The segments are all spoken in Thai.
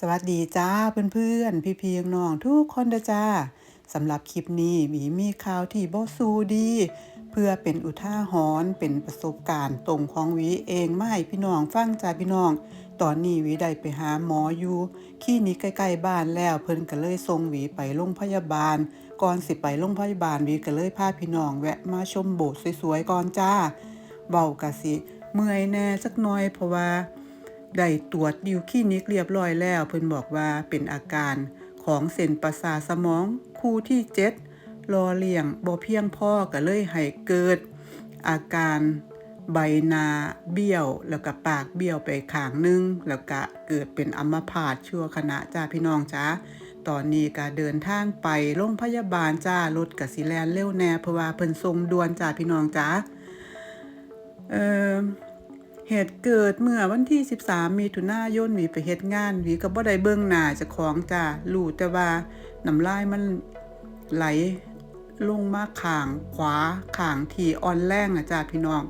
สวัสดีจ้าเพื่อนๆ พี่พีน้องทุกคนเด้อจ้าสำหรับคลิปนี้หวีมีข่าวที่บ่สู้ดี เพื่อเป็นอุทาหรณ์เป็นประสบการณ์ตรงของวีเองไมาให้พี่น้องฟังจ้าพี่น้อง ตอนนี้วีได้ไปหาหมออยู่คลินิกใกล้ๆบ้านแล้วเพิ่นก็เลยส่งวีไปโรงพยาบาล ก่อนสิไปโรงพยาบาลวีก็เลยพาพี่น้องแวะมาชมโบสถ์สวยๆก่อนจ้าเบากะสิ เมื่อยแน่สักหน่อยเพราะว่า ได้ตรวจดิวคลินิกเรียบร้อยแล้ว เพิ่นบอกว่าเป็นอาการของเส้นประสาทสมองคู่ที่7รอเลี่ยงบ่เพียงพอก็เลยให้เกิด อาการใบหน้าเบี้ยว แล้วก็ปากเบี้ยวไปข้างหนึง แล้วก็เกิดเป็นอัมพาตชั่วขณะจ้าพี่น้องจ้าตอนนี้ก็เดินทางไปโรงพยาบาลจ้ารถก็สิแลนเร็วแน่เพราะว่าเพิ่นส่งด่วนจ้าพี่น้องจ้าเอ่อ เหตุเกิดเมื่อวันที่ 13 มีถุนายนหวีไปเฮ็ดงานหวีก็บ่ได้เบิ่งหน้าจ้าของจ้ารู้แต่ว่าน้ำลายมันไหลลงมาขางขวาขางทีอ่อนแรงอะจ้าพี่น้อง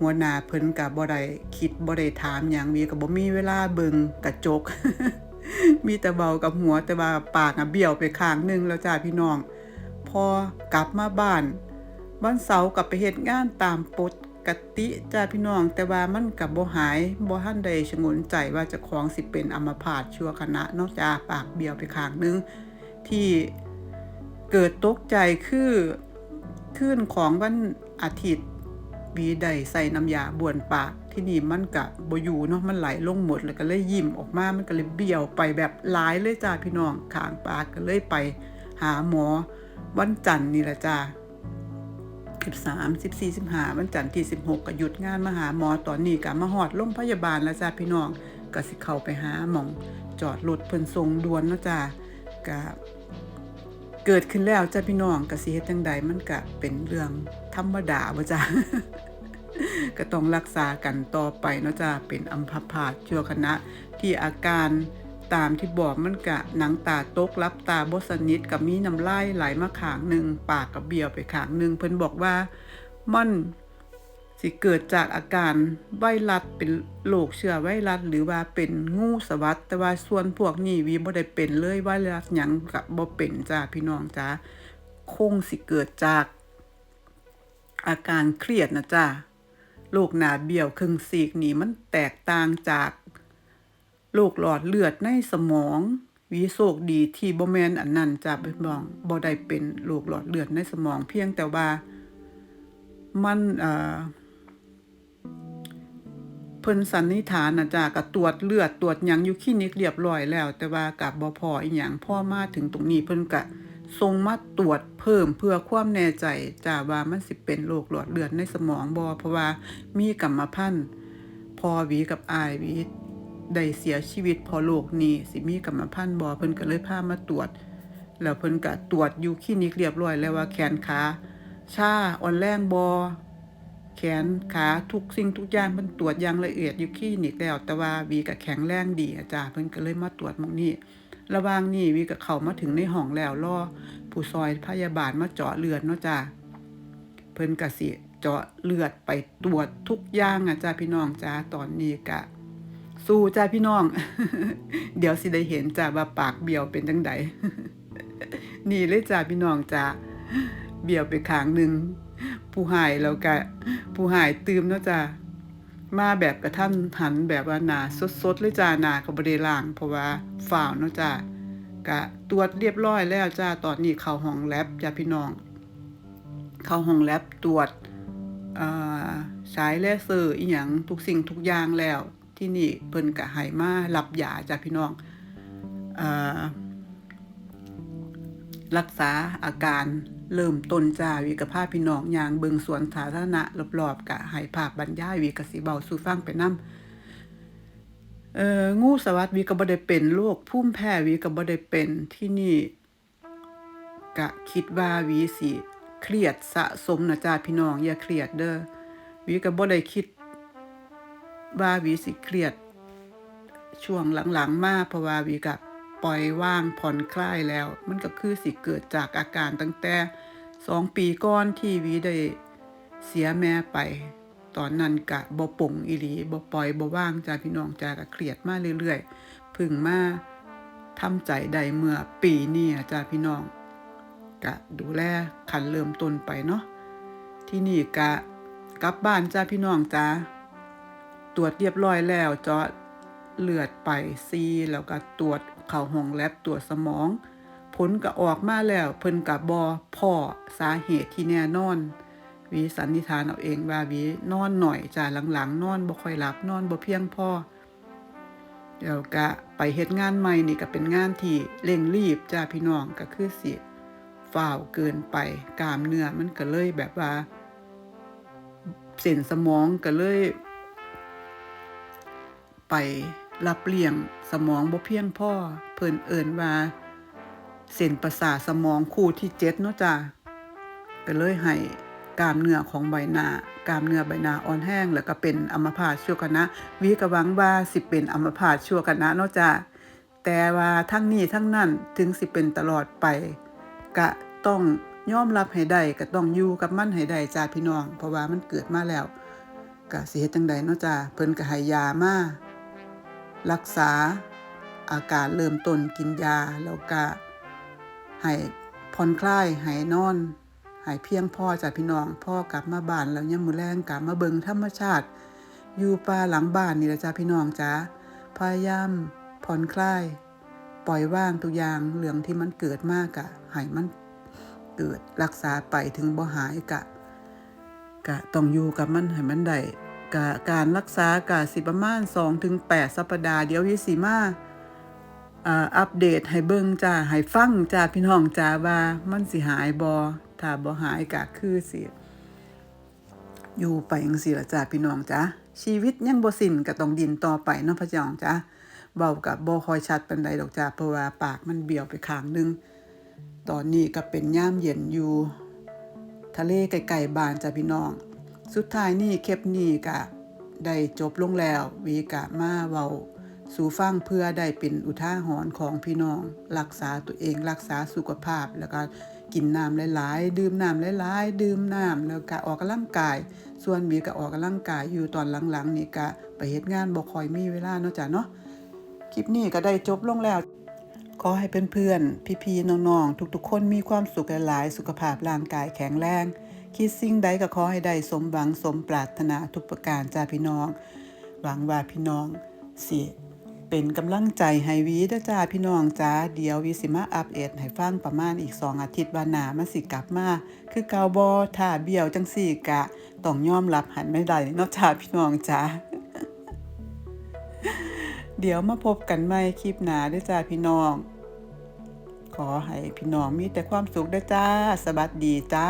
หัวหน้าเพิ่นก็บ่ได้คิดบ่ได้ถามหยังวีก็บ่มีเวลาเบิ่งกระจก มีแต่เบากับหัวแต่ว่าปากอะเบี้ยวไปข้างหนึงแล้วจ้าพี่น้อง พอกลับมาบ้านวันเสาร์กลับไปเฮ็ดงานตามปก กติจ้าพี่น้องแต่ว่ามันกับบ่หายบ่ทันใดชงนใจว่าจะของสิเป็นอัมพาตชั่วขณะนอกจากปากเบี้ยวไปข้างนึง ที่เกิดตกใจคือคืนของวันอาทิตย์วีได้ใส่น้ำยาบวนปากที่นี่มันกะบ่อยู่เนาะมันไหลลงหมดแล้วก็เลยยิ้มออกมามันก็เลยเบี้ยวไปแบบหลายเลยจ้าพี่น้องขางปากก็เลยไปหาหมอวันจันทร์นี่แหละจ้า 13 14 15วันจันทร์ที่16ก็หยุดงานมาหาหมอตอนนี้ก็มาฮอดโรงพยาบาลแล้วจ้าพี่น้องก็สิเข้าไปหาหมอง จอดรถเพิ่นส่งด่วนเนาะจ้าก็เกิดขึ้นแล้วจ้าพี่น้องก็สิเฮ็ดจังใดมันก็เป็นเรื่องธรรมดาบ่จ้าก็ต้องรักษากันต่อไปเนาะจ้าเป็นอัมพาตชั่วขณะที่อาการ ตามที่บอกมันกะหนังตาตกรับตาบสนิทกับมีน้ำลายไหลมาขางหนึ่งปากกับเบี้ยวไปขางหนึ่งเพิ่นบอกว่ามันสิเกิดจากอาการไวรัสเป็นโรคเชื้อไวรัสหรือว่าเป็นงูสวัสดแต่ว่าส่วนพวกนี้วีบ่ได้เป็นเลยไวรัสหยังก็บ่เป็นจ้าพี่น้องจ้าคงสิเกิดจากอาการเครียดนะจ้าโรคหนาเบี้ยวครึ่งซีกนี่มันแตกต่างจาก โรคหลอดเลือดในสมองวีโศกดีที่บ่แมนอันนั้นจะพี่น้องบ่ได้เป็นโรคหลอดเลือดในสมอง เพียงแต่ว่ามันเอ่อเพิ่นสันนิษฐานนะจ้ะก็ตรวจเลือดตรวจหยังอยู่คลินิกเรียบร้อยแล้ว แต่ว่ากับบ่พออีหยังพ่อมาถึงตรงนี้เพิ่นก็ส่งมาตรวจเพิ่มเพื่อความแน่ใจจ้ะว่ามันสิเป็นโรคหลอดเลือดในสมองบ่เพราะว่ามีกรรมพันธุ์พอวีกับอายวี ได้เสียชีวิตพอโรคนี้สิมีกรรมพันธุ์บ่เพิ่นก็เลยพามาตรวจ แล้วเพิ่นก็ตรวจอยู่คลินิกเรียบร้อยแล้วว่าแขนขาชาอ่อนแรงบ่แขนขาทุกสิ่งทุกอย่างเพิ่นตรวจอย่างละเอียดอยู่คลินิกแล้ว แต่ว่าวีก็แข็งแรงดีอาจารย์เพิ่นก็เลยมาตรวจมองนี้ระว่างนี้วีก็เข้ามาถึงในห้องแล้วรอผู้ซอยพยาบาลมาเจาะเลือดเนาะจ้าเพิ่นก็สิเจาะเลือดไปตรวจทุกอย่างอะจ้าพี่น้องจ้าตอนนี้ก็ สู้จ้าพี่น้อง เดี๋ยวสิได้เห็นจ้าว่าปากเบี้ยวเป็นจังไดนี่เลยจ้าพี่น้องจ้าเบี้ยวไปขางหนึ่งผู้หายแล้วก็ผู้หายตื่มเนาะจ้ามาแบบกระทันหันแบบว่าหนาสดๆเลยจ้าหนาก็บ่ได้ล้าง เพราะว่าฝ่าวเนาะจ้ากะตรวจเรียบร้อยแล้วจ้าตอนนี้เข้าห้องแลบจ้าพี่น้อง เข้าห้องแลบตรวจสายเลเซอร์อีหยังทุกสิ่งทุกอย่างแล้ว ที่นี่เพิ่นก็ให้มารับยาจ้าพี่น้องอรักษาอาการเริ่มต้นจ้าวิกภาพพี่น้องยางเบิงสวนสาธารณะรอบๆกะให้ภาพบรรยายวิกสิเบาสู่ฟังไปนํเอ่องูสวัสดวิกบ่ได้เป็นโรคภูมิแพ้วิกบ่ได้เป็นที่นี่กะคิดว่าวิสิเครียดสะสมนะจ้าพี่น้องอย่าเครียดเด้อวิกบ่ได้คิด ว่าวิสิเครียด ช่วงหลังๆ มาเพราะว่าวีกับปล่อยว่างผ่อนคลายแล้ว มันก็คือสิเกิดจากอาการตั้งแต่สองปีก่อนที่วีได้เสียแม่ไป ตอนนั้นกะบ่ปลงอีหลีบ่ปล่อยบ่ว่างจ้าพี่น้องจ้าก็เครียดมาเรื่อยๆพึ่งมาทำใจได้เมื่อปีนี้จ้าพี่น้องกะดูแลขันเริ่มต้นไปเนาะที่นี่กะกลับบ้านจ้าพี่น้องจ้า ตรวจเรียบร้อยแล้วเจาะเลือดไปซีแล้วก็ตรวจเข่าห้องแลบตรวจสมอง ผลก็ออกมาแล้วเพิ่นกับบอพ่อสาเหตุที่แน่นอนวีสันนิษฐานเอาเองว่าวีนอนหน่อยจ้าหลังๆ นอนบ่ค่อยหลับนอนบ่เพียงพอเดี๋ยวก็ไปเฮ็ดงานใหม่นี่ก็เป็นงานที่เร่งรีบจ้าพี่น้องก็คือสิฝ้าวเกินไปกามเนื้อมันก็เลยแบบว่าเส้นสมองก็เลย ไปรับเลี้ยงสมองบ่เพียงพ่อเพิ่นเอิ้นว่าเส้นประสาทสมองคู่ที่เจ็ดเนาะจ้าก็เลยให้กล้ามเนื้อของใบหน้ากล้ามเนื้อใบหน้าอ่อนแห้งแล้วก็เป็นอัมพาตชั่วขณะวิก็หวังว่าสิเป็นอัมพาตชั่วขณะเนาะจ้าแต่ว่าทั้งนี้ทั้งนั้นถึงสิเป็นตลอดไปก็ต้องยอมรับให้ได้ก็ต้องอยู่กับมันให้ได้จ้าพี่น้อง เพราะว่ามันเกิดมาแล้วก็สิเฮ็ดจังใดเนาะจ้าเพิ่นก็ให้ยามา รักษาอาการเริ่มต้นกินยา แล้วก็ให้ผ่อนคลายให้นอนให้เพียงพ่อจากพี่น้องพ่อกลับมาบ้านแล้วยังมือแรงกลับมาเบิงธรรมชาติ อยู่ป่าหลังบ้านนี่แหละจ้าพี่น้องจ้าพยายามผ่อนคลาย ปล่อยว่างทุกอย่างเรื่องที่มันเกิดมากอะให้มันเกิดรักษาไปถึงบ่หายกะ กะต้องอยู่กับมันให้มันได้ กะการรักษากะสิประมาณ2ถึง8สัปดาห์เดี๋ยววิสิมาอัปเดตให้เบิ่งจ้าให้ฟังจ้าพี่น้องจ้าว่ามันสิหายบ่ถ้าบ่หายก็คือสิอยู่ไปจังซี่ล่ะจ้าพี่น้องจ้าชีวิตยังบ่สิ้นก็ต้องดินต่อไปเนาะพี่น้องจ้าเว้ากับบ่คอยชัดปานใดดอกจ้าเพราะว่าปากมันเบี้ยวไปข้างหนึง ตอนนี้ก็เป็นย่ามเย็นอยู่ ทะเลไกลๆบ้านจ้าพี่น้อง สุดท้ายนี่เคปนี้ก็ได้จบลงแล้ววีกะมาเว้าสู่ฟังเพื่อได้เป็นอุทาหรณ์ของพี่น้อง รักษาตัวเองรักษาสุขภาพแล้วก็กินน้ำหลาย ๆ ดื่มน้ำหลาย ๆ ดื่มน้ำแล้วก็ออกกำลังกาย ส่วนมีก็ออกกำลังกายอยู่ตอนหลัง ๆ นี่ก็ไปเฮ็ดงานบ่ค่อยมีเวลาเนาะจ้ะเนาะคลิปนี้ก็ได้จบลงแล้ว ขอให้เพื่อนๆพี่ๆน้อง ๆ ทุก ๆ คนมีความสุขหลาย ๆ สุขภาพร่างกายแข็งแรง คิดสิ่งใดก็ขอให้ได้สมหวังสมปรารถนาทุกประการจ้าพี่น้อง หวังว่าพี่น้องสิเป็นกำลังใจให้วีด้จ้าพี่น้องจ้าเดี๋ยววีสิมาอัปเดตให้ฟังประมาณอีก2องอาทิตย์ว่าหนามันสิกลับมาคือเกาบอถ้าเบี้ยวจังสี่กะต้องยอมรับหันไม่ได้เนาะจ้าพี่น้องจ้าเดี๋ยวมาพบกันใหม่คลิปหน้าด้จ้าพี่น้อง ขอให้พี่น้องมีแต่ความสุขด้จ้า สวัสดีจ้า